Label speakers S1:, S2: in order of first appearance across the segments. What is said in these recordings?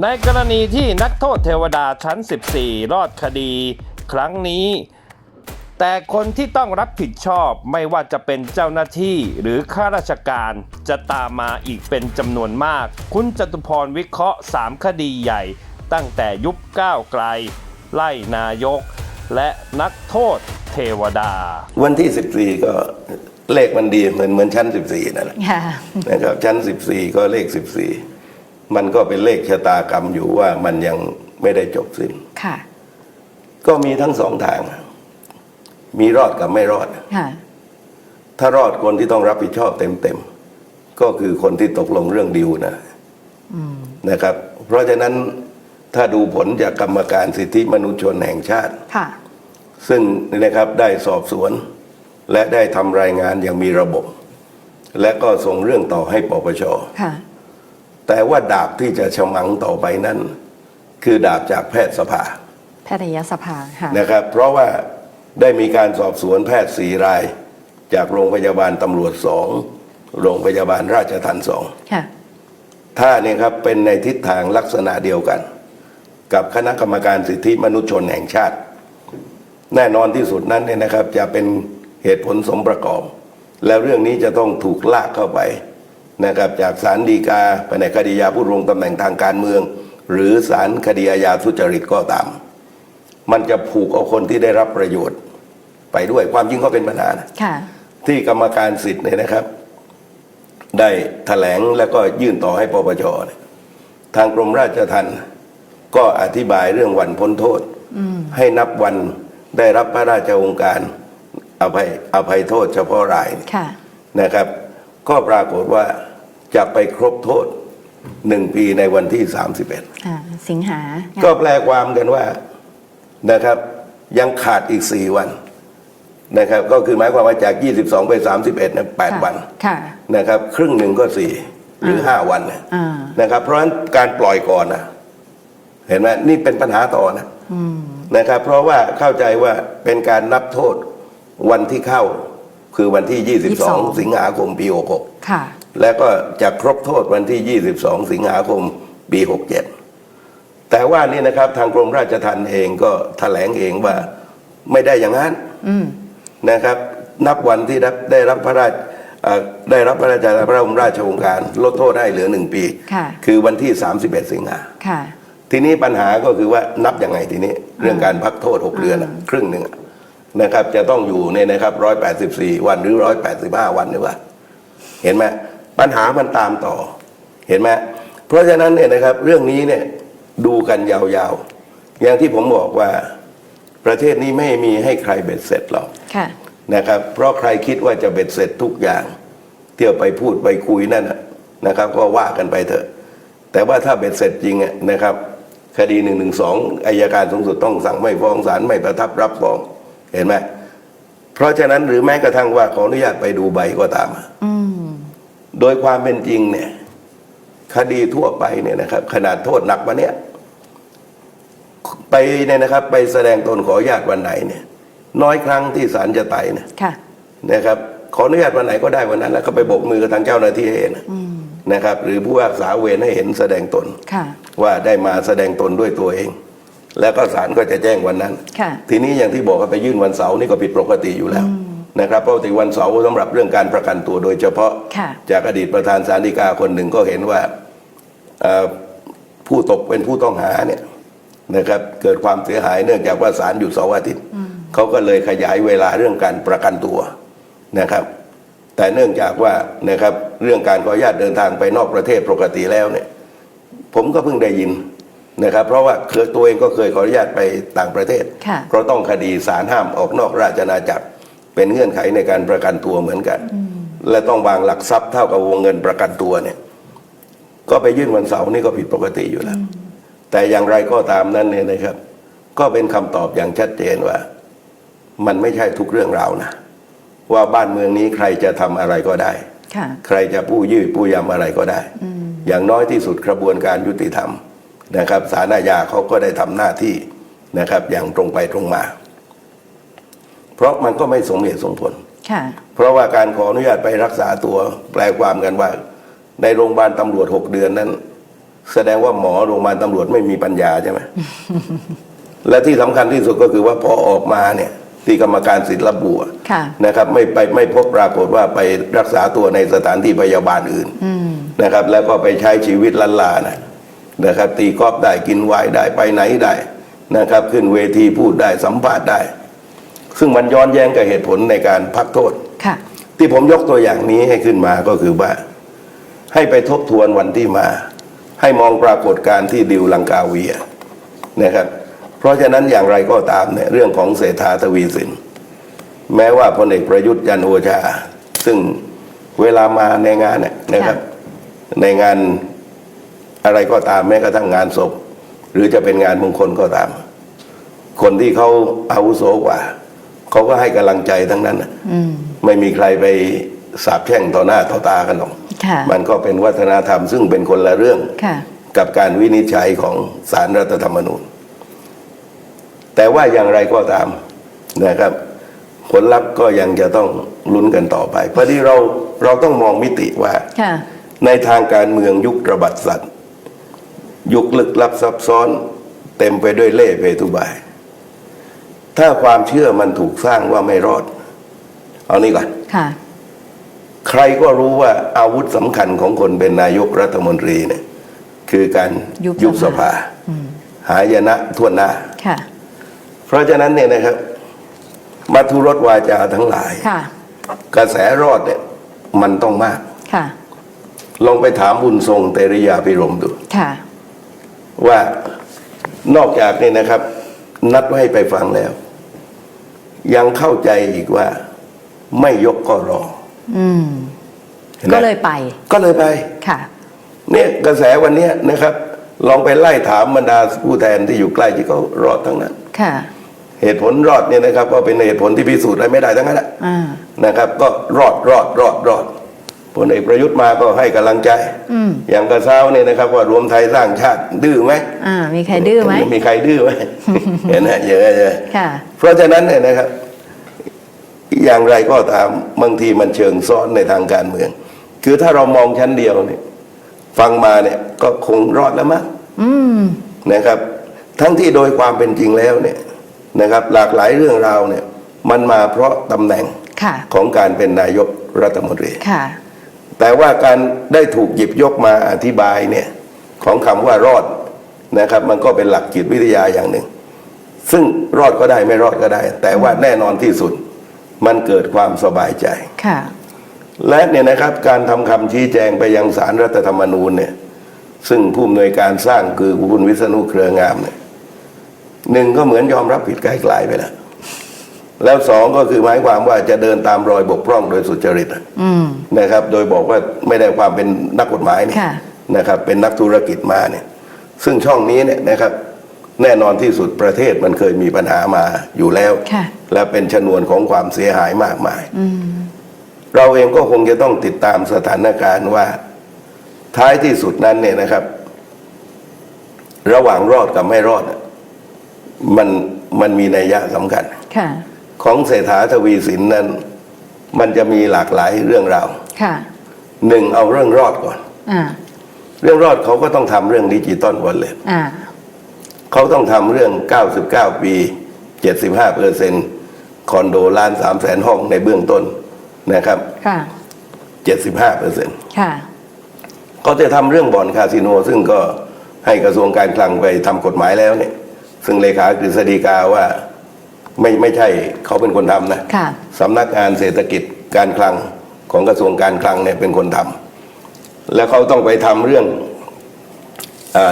S1: ในกรณีที่นักโทษเทวดาชั้น 14 รอดคดีครั้งนี้ แต่คนที่ต้องรับผิดชอบไม่ว่าจะเป็นเจ้าหน้าที่หรือข้าราชการจะตามมาอีกเป็นจำนวนมาก คุณจตุพรวิเคราะห์ 3 คดีใหญ่ ตั้งแต่ยุบก้าวไกล ไล่นายก และนักโทษเทวดา
S2: วันที่ 14 ก็เลขมันดีเหมือนเหมือนชั้น 14นั่นแหละ
S3: ค่ะ
S2: นะครับชั้น 14 ก็เลข 14 มันก็เป็นเลขชะตากรรมอยู่ว่ามันยังไม่ได้จบสิ้น
S3: ค่ะ
S2: ก็มีทั้งสองทาง มีรอดกับไม่รอด
S3: ค่ะ
S2: ถ้ารอดคนที่ต้องรับผิดชอบเต็มๆก็คือคนที่ตกลงเรื่องดิวนะนะครับ เพราะฉะนั้นถ้าดูผลจากกรรมการสิทธิมนุษยชนแห่งชาติ
S3: ค่ะ
S2: ซึ่งนะครับได้สอบสวน และได้ทำรายงานอย่างมีระบบ และก็ส่งเรื่องต่อให้ปปช
S3: ค่ะ
S2: แต่ว่าดาบที่จะฉมังต่อไปนั้น คือดาบจากแพทยสภา
S3: แพทยสภาค่ะ
S2: นะครับ เพราะว่าได้มีการสอบสวนแพทย์สี่ราย จากโรงพยาบาลตำรวจสองโรงพยาบาลราชทัณฑ์สอง
S3: ค่ะ
S2: ถ้าเนี่ยครับเป็นในทิศทางลักษณะเดียวกัน กับคณะกรรมการสิทธิมนุษยชนแห่งชาติ แน่นอนที่สุดนั้นเนี่ยนะครับ จะเป็นเหตุผลสมประกอบ แล้วเรื่องนี้จะต้องถูกลากเข้าไป นะครับจากศาลฎีกาแผนกคดียาผู้ดำรงตำแหน่งทางการเมือง หรือศาลคดีอาญาทุจริตก็ตาม มันจะผูกเอาคนที่ได้รับประโยชน์ ไปด้วยความจริงก็เป็นปัญหานะ
S3: ค่ะ
S2: ที่กรรมการสิทธิ์เนี่ยนะครับ ได้แถลงแล้วก็ยื่นต่อให้ปปชเนี่ยทางกรมราชทัณฑ์ก็อธิบายเรื่องวันพ้นโทษให้นับวันได้รับพระราชโองการอภัยอภัยโทษเฉพาะราย
S3: ค่ะ
S2: นะครับ ก็ปรากฏว่าจะไปครบโทษหนึ่งปีในวันที่ 31
S3: อ่าสิงหา
S2: ก็แปลความกันว่านะครับ ยังขาดอีก 4 วันนะครับ ก็คือหมายความว่าจาก 22 ไป 31เนี่ย
S3: ค่ะ
S2: 8วัน
S3: ค่ะ
S2: นะครับ ครึ่งหนึ่งก็ 4 หรือ 5 วันเนี่ย
S3: อ่า
S2: นะครับ เพราะฉะนั้นการปล่อยก่อนนะเห็นไหมนี่เป็นปัญหาต่อนะนะครับ เพราะว่าเข้าใจว่าเป็นการนับโทษวันที่เข้า คือวันที่22
S3: 22
S2: สิงหาคมปี 66
S3: ค่ะ
S2: แล้วก็จะครบโทษวันที่ 22 สิงหาคมปี 67 แต่ว่านี่นะครับทางกรมราชทัณฑ์เองก็แถลงเองว่าไม่ได้อย่างนั้น
S3: อืม
S2: นะครับ นับวันที่ได้ได้รับพระราชเอ่อได้รับพระราชทานพระบรมราชโองการลดโทษให้เหลือหนึ่งปี
S3: ค่ะ
S2: คือวันที่ 31 สิงหา
S3: ค่ะ
S2: ทีนี้ปัญหาก็คือว่านับยังไงทีนี้ เรื่องการพักโทษ 6 เดือนอะครึ่งหนึ่งอะ นะครับจะต้องอยู่ในนะครับ184วันหรือ185วันหรือว่าเห็นไหมปัญหามันตามต่อเห็นไหมเพราะฉะนั้นเนี่ยนะครับเรื่องนี้เนี่ยดูกันยาวๆ อย่างที่ผมบอกว่าประเทศนี้ไม่มีให้ใครเบ็ดเสร็จหรอก
S3: ค่ะ
S2: นะครับ เพราะใครคิดว่าจะเบ็ดเสร็จทุกอย่าง เที่ยวไปพูดไปคุยนั่นน่ะนะครับ ก็ว่ากันไปเถอะ แต่ว่าถ้าเบ็ดเสร็จจริงอะนะครับ คดีหนึ่งหนึ่งสองอายการสูงสุดต้องสั่งไม่ฟ้องศาลไม่ประทับรับฟ้อง เห็นไหมเพราะฉะนั้นหรือแม้กระทั่งว่าขออนุญาตไปดูใบก็ตามอะ
S3: อืม
S2: โดยความเป็นจริงเนี่ย คดีทั่วไปเนี่ยนะครับ ขนาดโทษหนักมาเนี่ย ไปเนี่ยนะครับ ไปแสดงตนขออนุญาตวันไหนเนี่ย น้อยครั้งที่ศาลจะไต่นะ
S3: ค่ะ
S2: นะครับ ขออนุญาตวันไหนก็ได้วันนั้น แล้วก็ไปโบกมือกับทางเจ้าหน้าที่ให้เห็นนะนะครับ หรือผู้พิพากษาเวรให้เห็นแสดงตน
S3: ค่ะ
S2: ว่าได้มาแสดงตนด้วยตัวเอง แล้วก็ศาลก็จะแจ้งวันนั้น
S3: ค่ะ
S2: ทีนี้อย่างที่บอกว่าไปยื่นวันเสาร์นี่ก็ผิดปกติอยู่แล้วนะครับเพราะปกติวันเสาร์สำหรับเรื่องการประกันตัวโดยเฉพาะ
S3: ค่ะ
S2: จากอดีตประธานศาลฎีกาคนหนึ่งก็เห็นว่าเอ่อผู้ตกเป็นผู้ต้องหาเนี่ยนะครับเกิดความเสียหายเนื่องจากว่าศาลอยู่เสาร์อาทิตย์เขาก็เลยขยายเวลาเรื่องการประกันตัวนะครับ แต่เนื่องจากว่านะครับเรื่องการขออนุญาตเดินทางไปนอกประเทศปกติแล้วเนี่ยผมก็เพิ่งได้ยิน นะครับเพราะว่าเคยตัวเองก็เคยขออนุญาตไปต่างประเทศ
S3: ค่ะ
S2: เพราะต้องคดีสารห้ามออกนอกราชอาณาจักร เป็นเงื่อนไขในการประกันตัวเหมือนกัน และต้องวางหลักทรัพย์เท่ากับวงเงินประกันตัวเนี่ย ก็ไปยื่นวันเสาร์นี่ก็ผิดปกติอยู่แล้ว แต่อย่างไรก็ตามนั้นเนี่ยนะครับ ก็เป็นคำตอบอย่างชัดเจนว่า มันไม่ใช่ทุกเรื่องราวนะว่าบ้านเมืองนี้ใครจะทำอะไรก็ได้
S3: ค่ะ
S2: ใครจะผู้ยืดผู้ยำอะไรก็ได้ อย่างน้อยที่สุดกระบวนการยุติธรรม นะครับศาลอาญาเขาก็ได้ทำหน้าที่นะครับอย่างตรงไปตรงมา เพราะมันก็ไม่สมเหตุสมผล
S3: ค่ะ
S2: เพราะว่าการขออนุญาตไปรักษาตัวแปลความกันว่า ในโรงพยาบาลตำรวจหกเดือนนั้น แสดงว่าหมอโรงพยาบาลตำรวจไม่มีปัญญาใช่ไหมและที่สำคัญที่สุดก็คือว่าพอออกมาเนี่ยที่กรรมการสิทธิ์ระบุอะ
S3: ค่ะ
S2: นะครับ ไม่ไปไม่พบปรากฏว่าไปรักษาตัวในสถานที่พยาบาลอื่นนะครับ แล้วก็ไปใช้ชีวิตลันลานะ นะครับ ตีกอล์ฟได้กินไวน์ได้ไปไหนได้นะครับ ขึ้นเวทีพูดได้สัมภาษณ์ได้ ซึ่งมันย้อนแย้งกับเหตุผลในการพักโทษ
S3: ค่ะ
S2: ที่ผมยกตัวอย่างนี้ให้ขึ้นมาก็คือว่า ให้ไปทบทวนวันที่มา ให้มองปรากฏการณ์ที่ดิวลังกาเวียนะครับ เพราะฉะนั้นอย่างไรก็ตามเนี่ยเรื่องของเศรษฐาทวีสิน แม้ว่าพลเอกประยุทธ์จันทร์โอชา ซึ่งเวลามาในงานเนี่ยนะครับ ในงาน อะไรก็ตามแม้กระทั่งงานศพ หรือจะเป็นงานมงคลก็ตาม คนที่เขาอาวุโสกว่าเขาก็ให้กำลังใจทั้งนั้นน่ะ
S3: อืม
S2: ไม่มีใครไปสาบแช่งต่อหน้าต่อตากันหรอก
S3: ค่ะ
S2: มันก็เป็นวัฒนธรรมซึ่งเป็นคนละเรื่อง
S3: ค่ะ
S2: กับการวินิจฉัยของสารรัฐธรรมนูญ แต่ว่าอย่างไรก็ตามนะครับ ผลลัพธ์ก็ยังจะต้องลุ้นกันต่อไป เพราะที่เราเราต้องมองมิติว่า
S3: ค่ะ
S2: ในทางการเมืองยุคระบาดสัตว์ ยุคลึกลับซับซ้อน เต็มไปด้วยเล่ห์เพทุบาย ถ้าความเชื่อมันถูกสร้างว่าไม่รอด เอานี้ก่อน
S3: ค่ะ
S2: ใครก็รู้ว่าอาวุธสำคัญของคนเป็นนายกรัฐมนตรีเนี่ย คือการ
S3: ยุบ
S2: ยุบส
S3: ส
S2: ภา
S3: ภา
S2: หายนะทั่วหน้า
S3: ค่ะ
S2: เพราะฉะนั้นเนี่ยนะครับมาทุรสวาจาทั้งหลาย
S3: ค่ะ
S2: กระแสรอดเนี่ย มันต้องมาก
S3: ค่ะ
S2: ลองไปถามบุญทรงเตริยาพิรมดู
S3: ค่ะ
S2: ว่านอกจากนี่นะครับ นัดไว้ให้ไปฟังแล้ว ยังเข้าใจอีกว่า ไม่ยกก็รอ
S3: อืม
S2: ห็นไหม
S3: ก็เลยไป
S2: ก็เลยไป
S3: ค่ะ
S2: เนี่ยกระแสวันเนี้ยนะครับ ลองไปไล่ถามบรรดาผู้แทนที่อยู่ใกล้ที่เขารอดทั้งนั้น
S3: ค่ะ
S2: เหตุผลรอดเนี่ยนะครับ ก็เป็นเหตุผลที่พิสูจน์อะไรไม่ได้ทั้งนั้นแหละ
S3: อ่า
S2: นะครับ ก็รอดรอดรอดรอด พลเอกประยุทธ์มาก็ให้กำลังใจ
S3: อืม
S2: อย่างกระเซ้าเนี่ยนะครับว่ารวมไทยสร้างชาติดื้อไหม
S3: อ่ามีใครดื้อไหม
S2: มีใครดื้อไหมเห็นไหมเยอะเยอะ
S3: ค่ะ
S2: เพราะฉะนั้นเนี่ยนะครับ อย่างไรก็ตามบางทีมันเชิงซ้อนในทางการเมือง คือถ้าเรามองชั้นเดียวเนี่ย ฟังมาเนี่ยก็คงรอดแล้วมั้ง
S3: อืม
S2: นะครับ ทั้งที่โดยความเป็นจริงแล้วเนี่ยนะครับ หลากหลายเรื่องราวเนี่ย มันมาเพราะตำแหน่ง
S3: ค่ะ
S2: ของการเป็นนายกรัฐมนตรี
S3: ค่ะ
S2: แต่ว่าการได้ถูกหยิบยกมาอธิบายเนี่ยของคำว่ารอดนะครับมันก็เป็นหลักจิตวิทยาอย่างหนึ่ง ซึ่งรอดก็ได้ไม่รอดก็ได้ แต่ว่าแน่นอนที่สุดมันเกิดความสบายใจ
S3: ค่ะ
S2: และเนี่ยนะครับการทำคำชี้แจงไปยังสารรัฐธรรมนูญเนี่ยซึ่งผู้อำนวยการสร้างคือคุณวิษณุเครืองามเนี่ยหนึ่งก็เหมือนยอมรับผิดไกลๆไปแล้ว แล้วสองก็คือหมายความว่าจะเดินตามรอยบกพร่องโดยสุจริตอะ
S3: อืม
S2: นะครับ โดยบอกว่าไม่ได้ความเป็นนักกฎหมายเนี่ย
S3: ค่ะ
S2: นะครับ เป็นนักธุรกิจมาเนี่ย ซึ่งช่องนี้เนี่ยนะครับ แน่นอนที่สุดประเทศมันเคยมีปัญหามาอยู่แล้ว
S3: ค่ะ
S2: และเป็นชนวนของความเสียหายมากมาย
S3: อืม
S2: เราเองก็คงจะต้องติดตามสถานการณ์ว่า ท้ายที่สุดนั้นเนี่ยนะครับ ระหว่างรอดกับไม่รอดอะมันมันมีนัยยะสำคัญ
S3: ค่ะ
S2: ของเศรษฐาทวีสินนั้น มันจะมีหลากหลายเรื่องราว
S3: ค่ะ
S2: หนึ่งเอาเรื่องรอดก่อน
S3: อ่า
S2: เรื่องรอดเขาก็ต้องทำเรื่องดิจิตอลวอลเล็ต
S3: อ่า
S2: เขาต้องทำเรื่อง 99 ปี 75เปอร์เซ็นคอนโดล้าน3แสนห้องในเบื้องต้นนะครับ
S3: ค่ะ
S2: 75เปอร์เซ็น
S3: ค่ะ
S2: ก็จะทำเรื่องบ่อนคาสิโน ซึ่งก็ให้กระทรวงการคลังไปทำกฎหมายแล้วเนี่ย ซึ่งเลขากฤษฎีกาว่า ไม่ไม่ใช่เขาเป็นคนทำนะ
S3: ค่ะ
S2: สำนักงานเศรษฐกิจการคลังของกระทรวงการคลังเนี่ยเป็นคนทำแล้วเขาต้องไปทำเรื่อง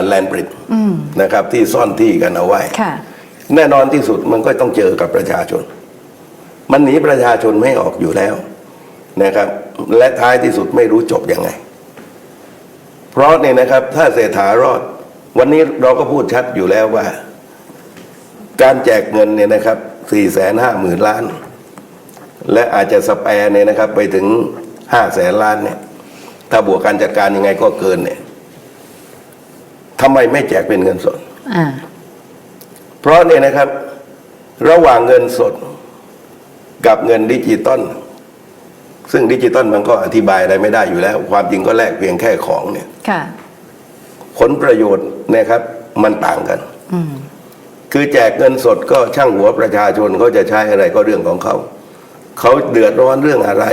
S2: แลนบริด
S3: อืม
S2: นะครับ ที่ซ่อนที่กันเอาไว้
S3: ค่ะ
S2: แน่นอนที่สุดมันก็ต้องเจอกับประชาชน มันหนีประชาชนไม่ออกอยู่แล้วนะครับ และท้ายที่สุดไม่รู้จบยังไง เพราะเนี่ยนะครับ ถ้าเศรษฐารอด วันนี้เราก็พูดชัดอยู่แล้วว่า การแจกเงินเนี่ยนะครับ สี่แสนห้าหมื่นล้าน และอาจจะสแปร์เนี่ยนะครับ ไปถึงห้าแสนล้านเนี่ย ถ้าบวกการจัดการยังไงก็เกินเนี่ยทำไมไม่แจกเป็นเงินสด
S3: อ่า
S2: เพราะเนี่ยนะครับ ระหว่างเงินสดกับเงินดิจิตอลซึ่งดิจิตอลมันก็อธิบายอะไรไม่ได้อยู่แล้ว ความจริงก็แลกเพียงแค่ของเนี่ย
S3: ค่ะ
S2: ผลประโยชน์นะครับ มันต่างกัน
S3: อืม
S2: คือแจกเงินสดก็ช่างหัวประชาชนเขาจะใช้อะไรก็เรื่องของเขา เขาเดือดร้อนเรื่องอะไร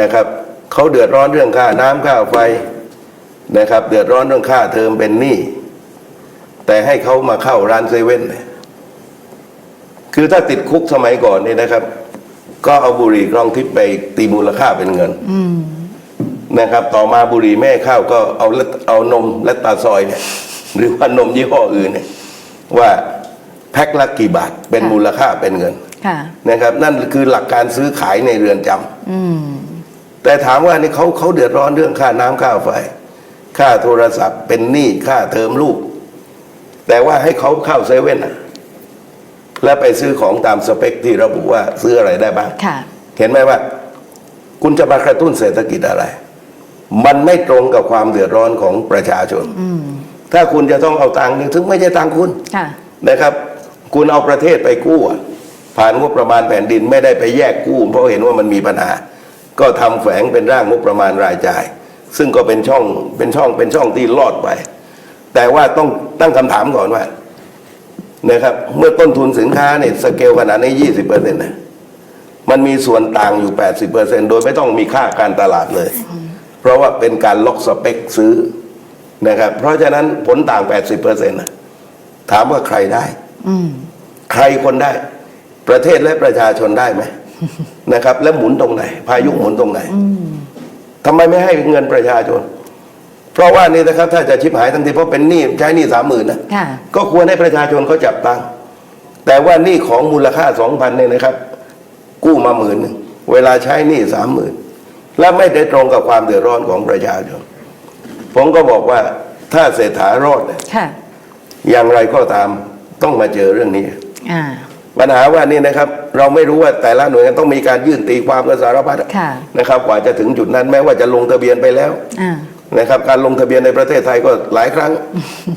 S2: นะครับ เขาเดือดร้อนเรื่องค่าน้ำค่าไฟนะครับ เดือดร้อนเรื่องค่าเทอมเป็นหนี้แต่ให้เขามาเข้าร้านเซเว่นเนี่ยคือถ้าติดคุกสมัยก่อนนี่นะครับ ก็เอาบุหรี่กรองทิพย์ไปตีมูลค่าเป็นเงินนะครับ ต่อมาบุหรี่แม่ข้าวก็เอาเอานมและตาซอยเนี่ย หรือว่านมยี่ห้ออื่นเนี่ย ว่าแพ็คละกี่บาทเป็นมูลค่าเป็นเงิน
S3: ค่ะ
S2: นะครับ นั่นคือหลักการซื้อขายในเรือนจำ
S3: อืม
S2: แต่ถามว่านี่เขาเขาเดือดร้อนเรื่องค่าน้ำค่าไฟ ค่าโทรศัพท์เป็นหนี้ค่าเทอมลูก แต่ว่าให้เขาเข้าเซเว่นน่ะแล้วไปซื้อของตามสเปคที่ระบุว่าซื้ออะไรได้บ้าง
S3: ค่ะ
S2: เห็นไหมว่า คุณจะมากระตุ้นเศรษฐกิจอะไร มันไม่ตรงกับความเดือดร้อนของประชาชน
S3: อืม
S2: ถ้าคุณจะต้องเอาตังค์นี่ถึงไม่ใช่ตังค์คุณ
S3: ค่ะ
S2: นะครับ คุณเอาประเทศไปกู้อะผ่านงบประมาณแผ่นดินไม่ได้ไปแยกกู้ เพราะเห็นว่ามันมีปัญหา ก็ทำแฝงเป็นร่างงบประมาณรายจ่าย ซึ่งก็เป็นช่องเป็นช่องเป็นช่องที่รอดไป แต่ว่าต้องตั้งคำถามก่อนว่านะครับเมื่อต้นทุนสินค้าเนี่ยสเกลขนาดนี้ยี่สิบเปอร์เซ็นต์นะมันมีส่วนต่างอยู่แปดสิบเปอร์เซ็นโดยไม่ต้องมีค่าการตลาดเลย เพราะว่าเป็นการล็อกสเปคซื้อ นะครับ เพราะฉะนั้นผลต่างแปดสิบเปอร์เซ็นต์ถามว่าใครได้
S3: อืม
S2: ใครคนได้ ประเทศและประชาชนได้ไหมนะครับ แล้วหมุนตรงไหน พายุหมุนตรงไหนทำไมไม่ให้เงินประชาชน เพราะว่านี่นะครับ ถ้าจะชิบหายทันทีเพราะเป็นหนี้ใช้หนี้สามหมื่นนะ
S3: ค่ะ
S2: ก็ควรให้ประชาชนเขาจับตังค์แต่ว่าหนี้ของมูลค่าสองพันเนี่ยนะครับ กู้มาหมื่นหนึ่งเวลาใช้หนี้สามหมื่นและไม่ได้ตรงกับความเดือดร้อนของประชาชน ผมก็บอกว่าถ้าเศรษฐารอดเนี่ย
S3: ค่ะ
S2: อย่างไรก็ตามต้องมาเจอเรื่องนี้
S3: อ่า
S2: ปัญหาว่านี่นะครับ เราไม่รู้ว่าแต่ละหน่วยงานต้องมีการยื่นตีความกันสารพัด
S3: ค่ะ
S2: นะครับ กว่าจะถึงจุดนั้นแม้ว่าจะลงทะเบียนไปแล้ว
S3: อ่า
S2: นะครับการลงทะเบียนในประเทศไทยก็หลายครั้ง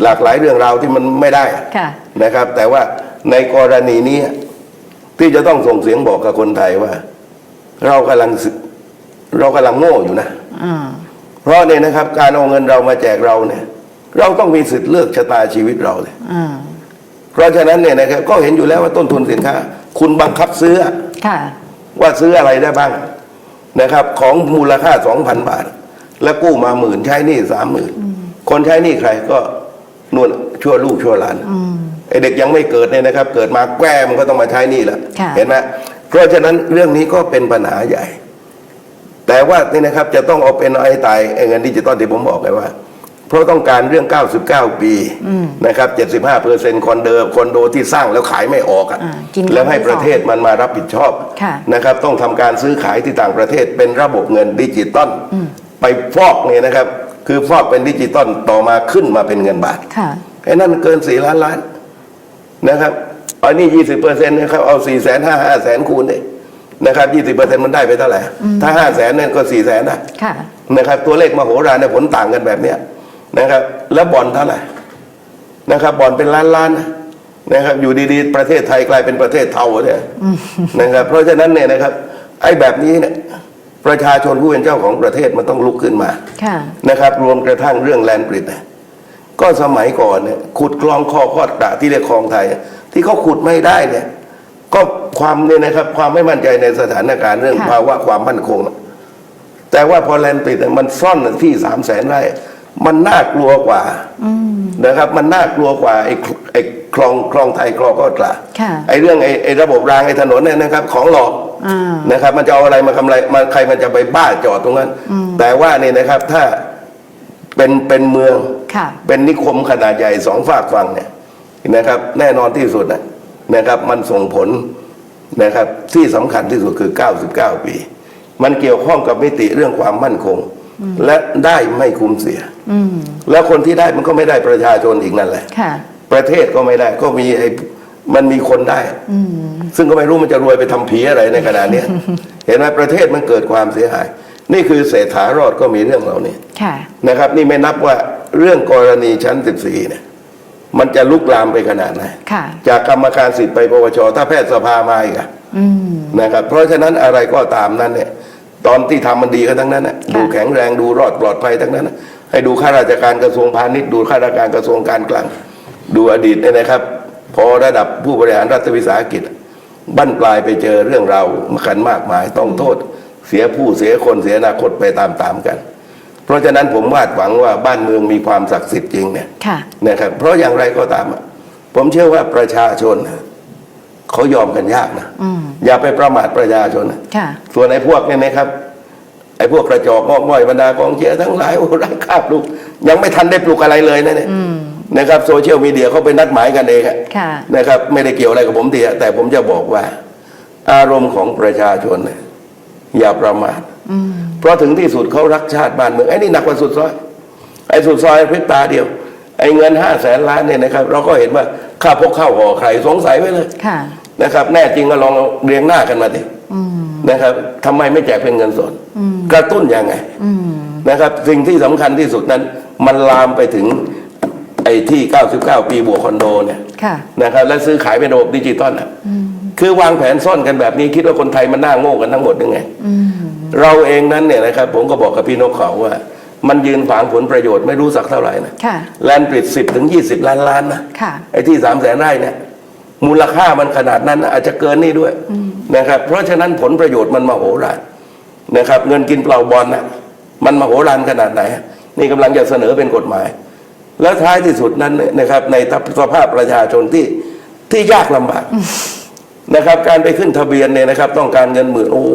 S2: หลากหลายเรื่องราวที่มันไม่ได้
S3: ค่ะ
S2: นะครับ แต่ว่าในกรณีนี้ที่จะต้องส่งเสียงบอกกับคนไทยว่า เรากำลังศึกเรากำลังโง่อยู่นะ
S3: อ่า
S2: เพราะเนี่ยนะครับ การเอาเงินเรามาแจกเราเนี่ย เราต้องมีสิทธิ์เลือกชะตาชีวิตเราเลย
S3: อ่า
S2: เพราะฉะนั้นเนี่ยนะครับก็เห็นอยู่แล้วว่าต้นทุนสินค้า คุณบังคับซื้อ
S3: ค่ะ
S2: ว่าซื้ออะไรได้บ้างนะครับ ของมูลค่าสองพันบาท แล้วกู้มาหมื่นใช้หนี้สามหมื่นคนใช้หนี้ใครก็นวลชั่วลูกชั่วหลานไอเด็กยังไม่เกิดเนี่ยนะครับ เกิดมาแกล้มันก็ต้องมาใช้หนี้แหละ
S3: ค่ะ
S2: เห็นไหมเพราะฉะนั้นเรื่องนี้ก็เป็นปัญหาใหญ่ แต่ว่านี่นะครับจะต้องเอาเป็นเอาให้ตายไอ้เงินดิจิตอลที่ผมบอกไงว่า เพราะต้องการเรื่อง 99 ปีนะครับ 75เปอร์เซ็นต์คอนเดอร์คอนโดที่สร้างแล้วขายไม่ออกอะ
S3: อ่ากิน
S2: แล้วให้
S3: ครั้งที่
S2: ประเทศมันมารับผิดชอบ
S3: ค่ะ
S2: นะครับ ต้องทำการซื้อขายที่ต่างประเทศเป็นระบบเงินดิจิตอลไปฟอกเนี่ยนะครับ คือฟอกเป็นดิจิตอลต่อมาขึ้นมาเป็นเงินบาท
S3: ค่ะ
S2: ไอ้นั่นเกินสี่ล้านล้านนะครับอันนี้ยี่สิบเปอร์เซ็นต์นะครับเอาสี่แสนห้าห้าแสนคูณเนี่ย นะครับยี่สิบเปอร์เซ็นต์มันได้ไปเท่าไหร่ ถ้าห้าแสนเนี่ยก็สี่แสนนะ
S3: ค่ะ
S2: นะครับ ตัวเลขมโหฬารเนี่ยผลต่างกันแบบเนี้ยนะครับ แล้วบอลเท่าไหร่นะครับบอลเป็นล้านล้านนะนะครับ อยู่ดีๆ ประเทศไทยกลายเป็นประเทศเทาเนี่ยนะครับ เพราะฉะนั้นเนี่ยนะครับ ไอ้แบบนี้เนี่ยประชาชนผู้เป็นเจ้าของประเทศมันต้องลุกขึ้นมา
S3: ค่ะ
S2: นะครับ รวมกระทั่งเรื่องแลนด์บริดจ์นะก็สมัยก่อนเนี่ยขุดคลองคอคอดกระที่เรียกคลองไทย ที่เขาขุดไม่ได้เนี่ย ก็ความเนี่ยนะครับความไม่มั่นใจในสถานการณ์เรื่อง
S3: ค่ะ
S2: ภาวะความมั่นคงนะแต่ว่าพอแลนด์บริดจ์เนี่ยมันซ่อนที่สามแสนไร่มันน่ากลัวกว่านะครับ มันน่ากลัวกว่าไอ้คไอ้คลองคลองไทยคลองคอดกระ
S3: ค่ะ
S2: ไอ้เรื่องไอ้ไอ้ระบบรางไอ้ถนนเนี่ยนะครับ ของหลอก
S3: อ่า
S2: นะครับมันจะเอาอะไรมาทำอะไรมาใครมันจะไปบ้าจอดตรงนั้นแต่ว่านี่นะครับถ้าเป็นเป็นเมือง
S3: ค่ะ
S2: เป็นนิคมขนาดใหญ่สองฝากฝั่งเนี่ยนะครับ แน่นอนที่สุดนะ นะครับ มันส่งผลนะครับที่สำคัญที่สุดคือ 99 ปี มันเกี่ยวข้องกับมิติเรื่องความมั่นคง และได้ไม่คุ้มเสีย
S3: อืม
S2: แล้วคนที่ได้มันก็ไม่ได้ประชาชนอีกนั่นแหละ
S3: ค่ะ
S2: ประเทศก็ไม่ได้ก็มีไอ้มันมีคนได้ซึ่งก็ไม่รู้มันจะรวยไปทำผีอะไรในขณะเนี้ยเห็นไหมประเทศมันเกิดความเสียหาย นี่คือเศรษฐารอดก็มีเรื่องเหล่านี้
S3: ค่ะ
S2: นะครับ นี่ไม่นับว่าเรื่องกรณีชั้น 14เนี่ย มันจะลุกลามไปขนาดไหน
S3: ค่ะ
S2: จากกรรมการสิทธิ์ไปปวช ถ้าแพทยสภามาอีกอะ
S3: อืม
S2: นะครับ เพราะฉะนั้นอะไรก็ตามนั้นเนี่ย ตอนที่ทำมันดีกันทั้งนั้นนะ
S3: ค่ะ
S2: ดูแข็งแรงดูรอดปลอดภัยทั้งนั้นนะให้ดูข้าราชการกระทรวงพาณิชย์ดูข้าราชการกระทรวงการคลังดูอดีตเนี่ยนะครับ พอระดับผู้บริหารรัฐวิสาหกิจบั้นปลายไปเจอเรื่องราวกันมากมาย ต้องโทษ เสียผู้เสียคนเสียอนาคตไปตามๆกัน เพราะฉะนั้นผมวาดหวังว่าบ้านเมืองมีความศักดิ์สิทธิ์จริงเนี่ย
S3: ค่ะ
S2: นะครับ เพราะอย่างไรก็ตามอะผมเชื่อว่าประชาชนน่ะเขายอมกันยากนะ
S3: อืม
S2: อย่าไปประมาทประชาชนนะ
S3: ค่ะ
S2: ส่วนไอ้พวกเนี่ยนะครับ ไอ้พวกกระจอกงอกง่อยบรรดากองเชียร์ทั้งหลายโอ้รักคาบลูก ยังไม่ทันได้ปลุกอะไรเลยนะเนี่ยนะครับโซเชียลมีเดียเขาไปนัดหมายกันเองอะ
S3: ค่ะ
S2: นะครับ ไม่ได้เกี่ยวอะไรกับผมทีอะแต่ผมจะบอกว่า อารมณ์ของประชาชนเนี่ยอย่าประมาท
S3: อืม
S2: เพราะถึงที่สุดเขารักชาติบ้านเมืองไอ้นี่หนักกว่าสุดซอย ไอ้สุดซอยพริบตาเดียว ไอ้เงินห้าแสนล้านเนี่ยนะครับ เราก็เห็นว่าค่าพกเข้าห่อใครสงสัยไว้เลย
S3: ค่ะ
S2: นะครับ แน่จริงก็ลองเรียงหน้ากันมาดิ
S3: อืม
S2: นะครับทำไมไม่แจกเป็นเงินสดกระตุ้นยังไง
S3: อืม
S2: นะครับ สิ่งที่สำคัญที่สุดนั้น มันลามไปถึงไอ้ที่ 99 ปีบวกคอนโดเนี่ย
S3: ค่ะ
S2: นะครับ และซื้อขายเป็นระบบดิจิตอลอะ คือวางแผนซ่อนกันแบบนี้คิดว่าคนไทยมันน่าโง่กันทั้งหมดยังไง
S3: อืม
S2: เราเองนั้นเนี่ยนะครับผมก็บอกกับพี่นกเขาว่า มันยืนขวางผลประโยชน์ไม่รู้สักเท่าไหร่นะ
S3: ค่ะ
S2: แลนด์บริดสิบถึงยี่สิบล้านล้านนะ
S3: ค่ะ
S2: ไอ้ที่สามแสนไร่เนี่ยมูลค่ามันขนาดนั้นนะอาจจะเกินนี่ด้วยนะครับ เพราะฉะนั้นผลประโยชน์มันมโหฬารนะครับ เงินกินเปล่าบอลนะมันมโหฬารขนาดไหน นี่กำลังจะเสนอเป็นกฎหมาย แล้วท้ายที่สุดนั้นเนี่ยนะครับ ในสภาพประชาชนที่ที่ยากลำบาก นะครับการไปขึ้นทะเบียนเนี่ยนะครับ ต้องการเงินหมื่นโอ้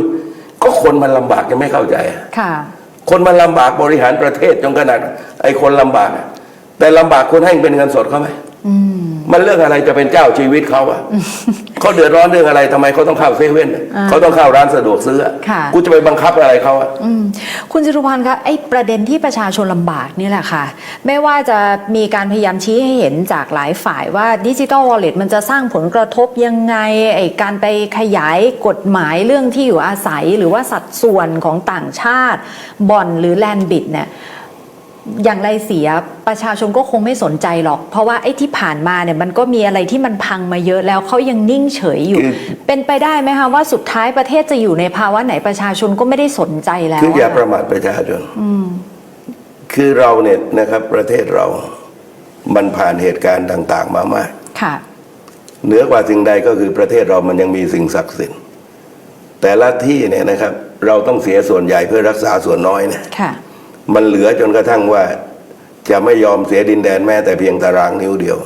S2: ยก็คนมันลำบากยังไม่เข้าใจอะ
S3: ค่ะ
S2: คนมันลำบากบริหารประเทศจนขนาดไอ้คนลำบากอะแต่ลำบากคุณให้เป็นเงินสดเขาไหม
S3: อื ม
S2: มันเรื่องอะไรจะเป็นเจ้าชีวิตเขาอะเขาเดือดร้อนเรื่องอะไรทำไมเขาต้องเข้าเซเว่นอะ
S3: อ่า
S2: เขาต้องเข้าร้านสะดวกซื้ออะ
S3: ค่ะ
S2: กูจะไปบังคับอะไรเขาอะ
S3: อืมคุณจตุพันธ์คะไอ้ประเด็นที่ประชาชนลำบากนี่แหละค่ะ ไม่ว่าจะมีการพยายามชี้ให้เห็นจากหลายฝ่ายว่าดิจิ t a ลวอลเล็ตมันจะสร้างผลกระทบยังไงไอ้การไปขยายกฎหมายเรื่องที่อยู่อาศัยหรือว่าสัดส่วนของต่างชาติบ่อนหรือแลนบิดเนี่ย อย่างไรเสียประชาชนก็คงไม่สนใจหรอก เพราะว่าไอ้ที่ผ่านมาเนี่ยมันก็มีอะไรที่มันพังมาเยอะแล้วเขายังนิ่งเฉยอยู่ เป็นไปได้ไหมคะว่าสุดท้ายประเทศจะอยู่ในภาวะไหนประชาชนก็ไม่ได้สนใจแล้ว
S2: คืออย่า
S3: อะ
S2: ประมาทประชาชนคือเราเนี่ยนะครับ ประเทศเรา มันผ่านเหตุการณ์ต่าง ๆ มามาก
S3: ค่ะ
S2: เหนือกว่าสิ่งใดก็คือประเทศเรามันยังมีสิ่งศักดิ์สิทธิ์แต่ละที่เนี่ยนะครับ เราต้องเสียส่วนใหญ่เพื่อรักษาส่วนน้อยเนี่ย
S3: ค่ะ
S2: มันเหลือจนกระทั่งว่าจะไม่ยอมเสียดินแดนแม้แต่เพียงตารางนิ้วเดียว